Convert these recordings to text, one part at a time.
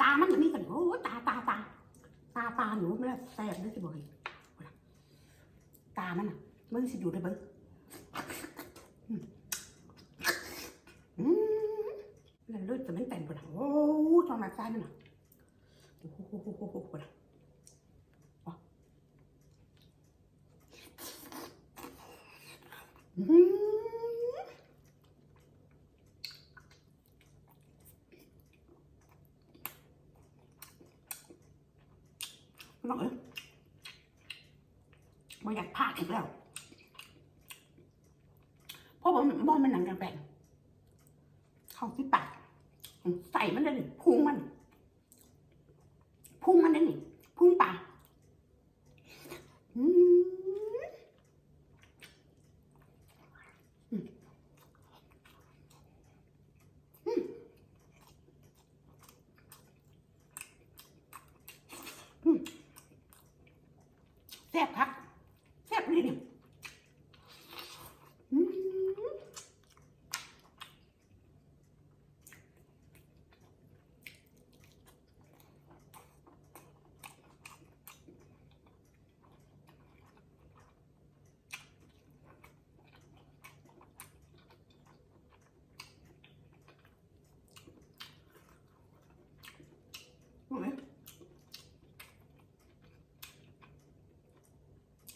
ตามันมีกันโอ้ตาตาตาตาตาหนูมันแสบด้วยจะบอกให้ตามันอะมึงสิอยู่ได้เบิ้งอืมอืมแล้วเลือดจะไม่แต่งปวดหัวโอ้ตอนนั้นใจมันอะโอ้โหโหโหโหปะอืม น้องเอ้ยไม่ อีกแล้วเพราะว่าบอมันหนังกางแปลงเข้าที่ปากใส่มันได้เลยพุงมันพุงมันได้หนี่พุงปาอืมอืมอืมอืมแซ่บครับแซ่บเลยเนี่ยอืม รู้ไหม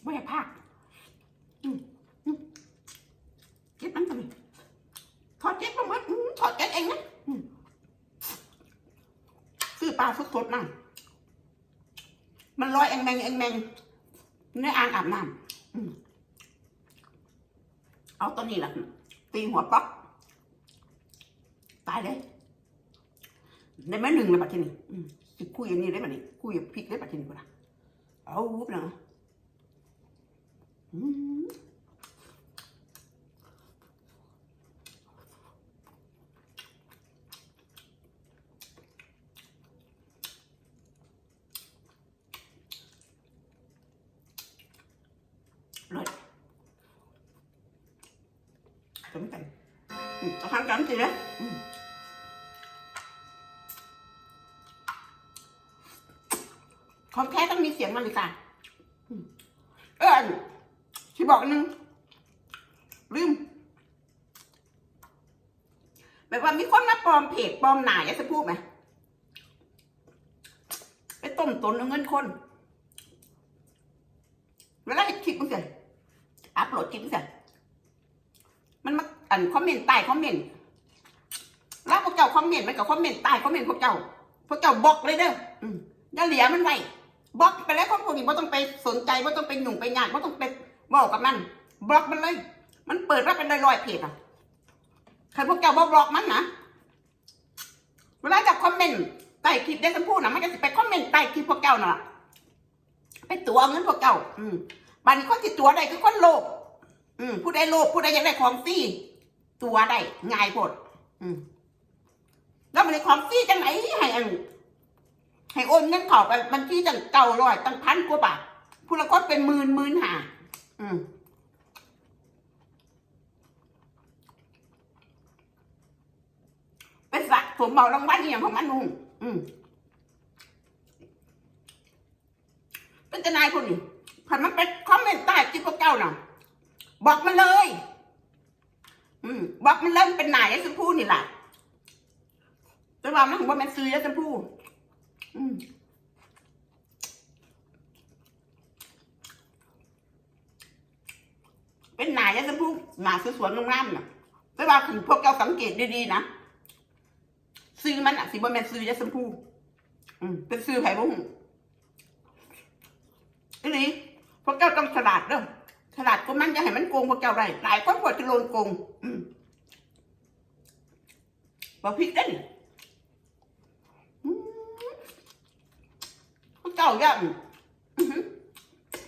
ไม่อยากพากอืมอืมเก็บมันทำไม ถอดเก็บลงมาอืมถอดเก็บเองนะอือปลาสดๆนั่งมันลอยเองแมงเองแมงในอ่างอาบน้ำเอาตัวนี้แหละตีหัวป๊อกตายเลยได้ไหมหนึ่งเลยบัดทีนี้อืมสิคุยอันนี้ได้บัดนี้คุยกับพริกได้บัดทีนี้ก็ได้เอาวุบนาะอืมเลย จำกันอืมเอาทางกันสินะของแท้ต้องมีเสียงมันเลยค่ะอืมเออที่บอกอันนึงลืมแบบว่ามีคนมาปลอมเพจปลอมหนายจะพูดไหมไปต้มตุนเงินคนเวลาเห็นคลิปมันเสร็จอัพโหลดคลิปมันเสร็จ มันมาอันคอมเมนต์ใต้คอมเมนต์แล้วพวกเจ้าคอมเมนต์มันกับคอมเมนต์ใต้คอมเมนต์พวกเจ้า พวกเจ้าบล็อกเลยเด้ออย่าเหลียมันไว้บล็อกไปแล้วคนพวกนี้ไม่ต้องไปสนใจไม่ต้องไปหยุ่งไปหยาดไม่ต้องไปบอกกับมันบล็อกมันเลย มันเปิดว่าเป็นลอยๆเพจอะใครพวกเจ้าบล็อกมันนะเวลาจะคอมเมนต์ใต้คลิปได้สัมพูดนะมันจะไปคอมเมนต์ใต้คลิปพวกเจ้าน่ะไปตัวเงินพวกเจ้า อืมบัดนคนที่ตัวได้คือคนโลภ อืมผู้ใดโลภผู้ใดอยากได้ของฟรีตัวได้ง่ายโพดอืมแล้วมันได้ของฟรีจังไหนให้อันให้โอนเงินเขาไปบัญชีตั้งเก้าร้อยตั้งพันกว่าบาทผู้ละคนเป็นหมื่นหมื่นหาอืมเป็นสักผมเมารางวัลอย่างของมันนุ่งอืมเป็นทนายคนนี้ผ่านมันเป็นคอมเมนต์ใต้คลิปพวกเจ้าน่ะ บอกมันเลย อืมบอกมันเริ่มเป็นนายไอ้ชมพู่นี่แหละแต่ว่ามันถึงว่ามันซื้อไอ้ชมพู่อืมเป็นหนายยะชมพู่หนาสวยๆงามๆน่ะแต่ว่าคือพวกเจ้าสังเกตดีๆนะซื้อมันอะสิบ่แม่นซื้อยะชมพู่อืมเป็นซื้อไผ่บุ้งทีนี้พวกเจ้าต้องฉลาดเด้อ ฉลาดก็มันอย่าให้มันโกงพวกเจ้าได้หลายคนกว่าจะโดนโกงอืมบ่ผิดเด้นพวกเจ้าย่าอือหือ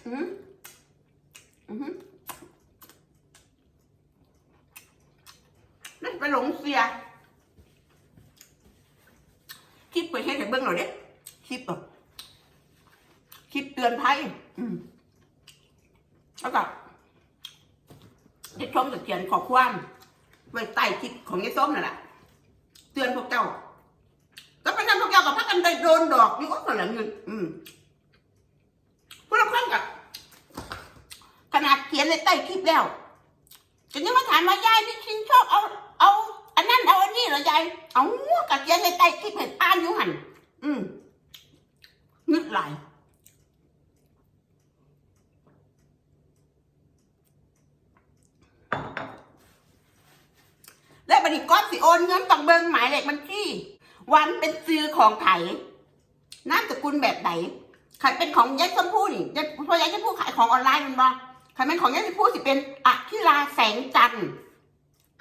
อือหืออือหือนั่นไปหลงเสียคลิปไปให้เห็นเบื้องหน่อยเด้คลิปอะคลิปเตือนภัยอืม แล้วก็เด็กชมจะเขียนขอความ ไว้ใต้คลิปของยายส้มนั่นแหละเตือนพวกเจ้าเจ้ากับพักกันได้โดนดอกอยู่ก็คนละเงินอืมพวกเราคนกับขนาดเขียนในใต้คลิปแล้วจะยังมาถามว่ายายพี่ชินชอบเอา เอา อันนั้นเอาอันนี้เหรอยายเอากับเขียนในใต้คลิปเห็นอ่านอยู่หันอืมงึดไหลาย และบัดนี้ก้อนสิ โอนเงินต้องเบิ่งหมายเลขบัญชีวันเป็นซื้อของไถนามสกุลแบบไหนใครเป็นของยายชมพู่นี่ยายพอยายชมพู่ขายของออนไลน์มันบ่ใครเป็นของยายชมพู่สิเป็นอัคิลาแสงจันทร์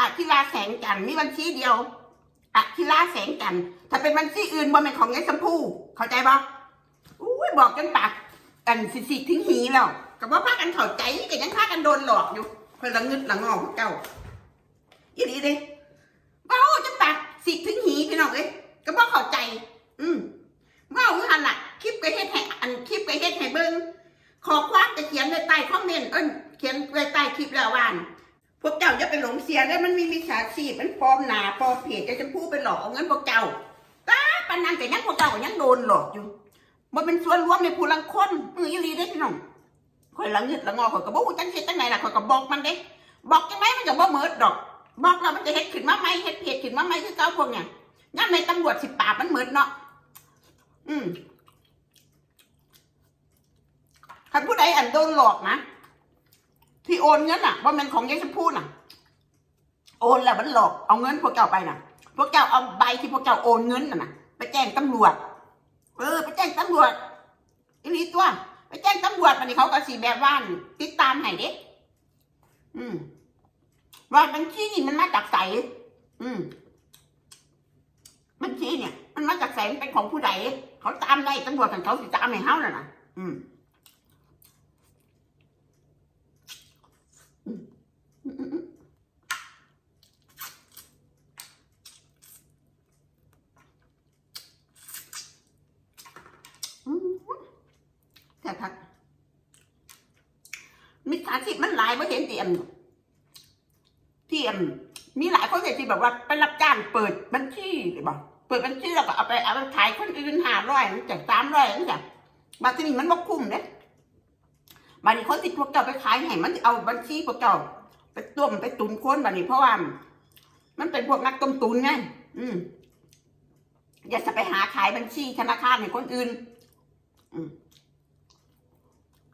อัคิลาแสงจันทร์มีบัญชีเดียวอัคิลาแสงจันทร์ถ้าเป็นบัญชีอื่นบ่เป็นของยายชมพู่เข้าใจบ่อุ้ยบอกจนปากกันสิสิทิ้งหีแล้วก็บ่าพากันเข้าใจก็ยังพากันโดนหลอกอยู่เพิ่นละงึดละงอกเจ้าอีดีเด้เว้าจะตัด สิถึงหีพี่น้องเอ้ยก็บ่เข้าใจ อืมเว้าอยู่หันล่ะ คลิปก็เฮ็ดให้อันคลิปก็เฮ็ดให้เบิ่งขอความก็เขียนไว้ใต้คอมเมนต์เอิ้นเขียนไว้ใต้คลิปแล้วว่านพวกเจ้าจะไปหลงเสียได้อมันมีมิจฉาชีพมันปลอมหนาปลอมเพจจะจะพูดไปหลอกเอาเงินพวกเจ้าตาปนนั้นก็ยังพวกเจ้าก็ยังโดนหลอกอยู่บ่เป็นส่วนรวมในผู้ลังคนมืออีหลีเด้พี่น้องข่อยละเงิดละงอข่อยก็บ่ฮู้จักเฮ็ดจังไดล่ะข่อยก็บอกมันเด้บอกจังไดมันก็บ่เหมิดดอก บอกเรามันจะเฮ็ดขึ้นมาไหมเฮ็ดเพจขึ้นมาไหมคือเก่าพวกเนี่ยย่าในตำรวจสิบปาบมันเหมือนเนาะอืมใครผู้ใดอันโดนหลอกนะที่โอนเงินอะว่ามันของยายชมพู่น่ะ โอนแล้วมันหลอกเอาเงินพวกเจ้าไปน่ะ พวกเจ้าเอาใบที่พวกเจ้าโอนเงินน่ะนะไปแจ้งตำรวจ เออ ไปแจ้งตำรวจอีนี่ตัว ไปแจ้งตำรวจมันนี่เขาก็สีแบบว่านติดตามให้เด็กอืม ว่าบัญชีนี่มันมาจากไสอืมบัญชีเนี่ย มันมาจากไสมันเป็นของผู้ใดเขาตามได้ตำรวจกันเขาสิตามให้เฮาน่ะนะอืมอืมอืมอืมอืมแต่พักมิจฉาชีพมันหลายไม่เห็นเตียม อิ่มีหลายคนเลยที่แบบว่าไปรับจ้างเปิดบัญชีหรือเปล่าเปิดบัญชีแล้วก็เอาไปเอาไปขายคนอื่นหาร้อยจากสามร้อยนั่นจ้ะมาที่นี่มันบ่คุ้มเด้บางทีคนที่พวกเจ้าไปขายให้มันเอาบัญชีพวกเจ้าไปต้มไปตุนคนบางทีเพราะว่า มันเป็นพวกนักต้มตุนไงอืมอย่าจะไปหาขายบัญชีธนาคารให้คนอื่น อืม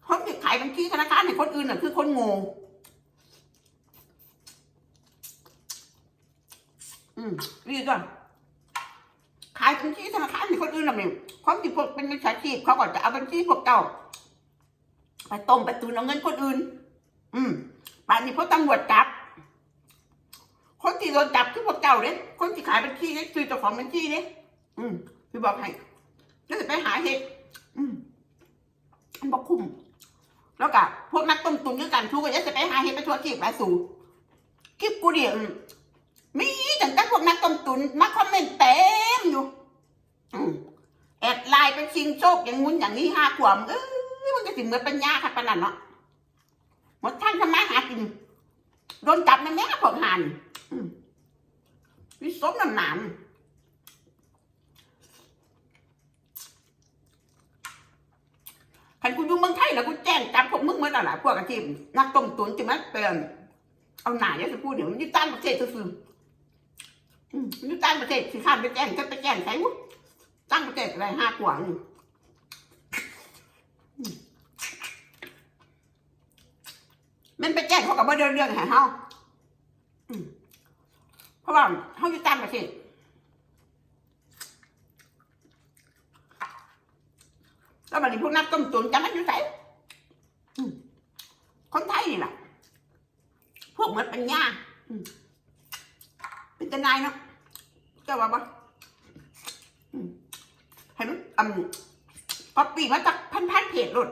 คนที่ขายบัญชีธนาคารให้คนอื่นน่ะคือคนโง่ อืมดีก่อนขายบัญชีธนาคารให้คนอื่นน่ะเนี่ยความที่พวกเป็นมิจฉาชีพเขาก็จะเอาบัญชีพวกเจ้าไปต้มไปตุนเอาเงินคนอื่น อืมป่านนี้พวกตำรวจจับ คนที่โดนจับคือพวกเจ้าเด้คนที่ขายบัญชีเนี่ยคือเจ้าของบัญชีเนี่ยอืมคือบอกให้แล้วจะไปหาเหตุอืมมันบอกคุ้มแล้วก็พวกนักต้มตุนด้วยกันทุกคนจะไปหาเหตุไปทัวร์ทีบไปสู่คลิปกูเดียว พวกนักต้มตุนมาคอมเมนต์เต็มอยู่แอดไลน์เป็นชิงโชคอย่างงุ้นอย่างนี้ห้าขวบเอ้ยมันจะถึงเหมือนปัญญาค่ะปานนั้นเนาะหมดท่านทำมาหากินโดนจับในแม่พวกหันวิสมน้ำหนามคันกูอยู่เมืองไทยแล้วกูแจ้งจับพวกมึงเมื่อไหร่พวกอาชีพนักต้มตุนจะมเป็นเอาหนาเนี่ยจะพูดเดี๋ยวมันยึดตั้งประเทศซื่อ อยู่ต่างประเทศสิข้ามไปแจ้งก็ไปแจ้งใครวะตั้งประเทศอะไรห้ากว่านี่มันไปแจ้งเขากับว่าเดินเรื่องหาเฮาเพราะว่าเฮาอยู่ต่างประเทศแล้วบันพวกนักต้มตุ๋นจะมันอยู่ไหนคนไทยนี่แหละพวกเหมือนปัญญาอืม เป็นจะนายเนาะเจ้าว่าปะอืมเห็นอืมก๊อปปี้มาจากพันพันเพจหลุด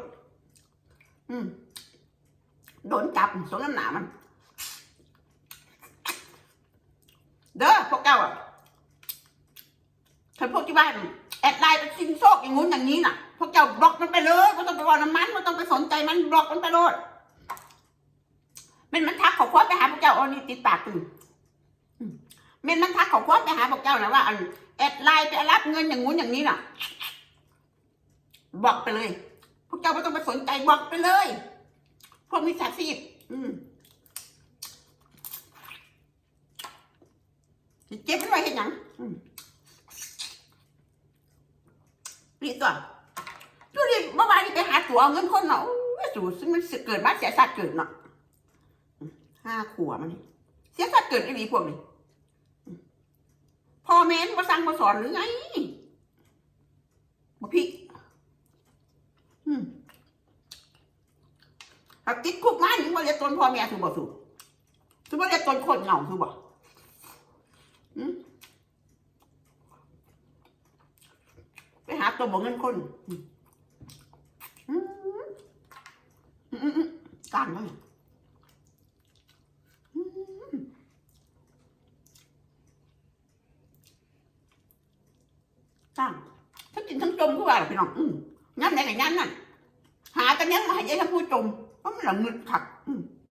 อืมโดนจับสงน้ำหนามัน เด้อพวกเจ้าอะถ้าพวกที่บ้านแอดไลน์เป็นซิงโซกอย่างงู้นอย่างนี้น่ะ พวกเจ้าบล็อกมันไปเลยไม่ต้องไปว่าน้ำมันไม่ต้องไปสนใจมันบล็อกมันไปเลยเป็นมันทักขอความไปหาพวกเจ้าเอานี่ติดปากตื่น เมนมันทักเขาความไปหาพวกเจ้านะว่าอันแอดไลน์ไปรับเงินอย่างงู้นอย่างนี้น่ะ บอกไปเลย พวกเจ้าไม่ต้องไปสนใจบอกไปเลย พวกมิจฉาชีพอืมเจ็บมันไว้เห็นยังอืมนี่ตัวดูดิเมื่อวานนี้ไปหาตัวเอาเงินคนเนาะสูซึ่งมันเกิดมาเสียสัตว์เกิดเนาะห้าขวบมันเสียสัตว์เกิดไอ้นี่พวกนี้ พ่อแม่นมาสั่งมาสอนหรือไงมาพี่ถ้าติดคุกมาอย่างว่าเรียกตนพ่อแม่ถูกบ่ถูกถูกบ่เรียกตนคนเหงาถูกบ่อืมไปหาตัวบ่เงินคนอืมอืมอืมอืมการเลยอืม ตั้งทั้งกินทั้งจมก็ว่าพี่น้องงั้นไหนกับงั้นนั่นหากันยังมาให้ยายทั้งผู้จมเพราะมันหลังเงินขักอืม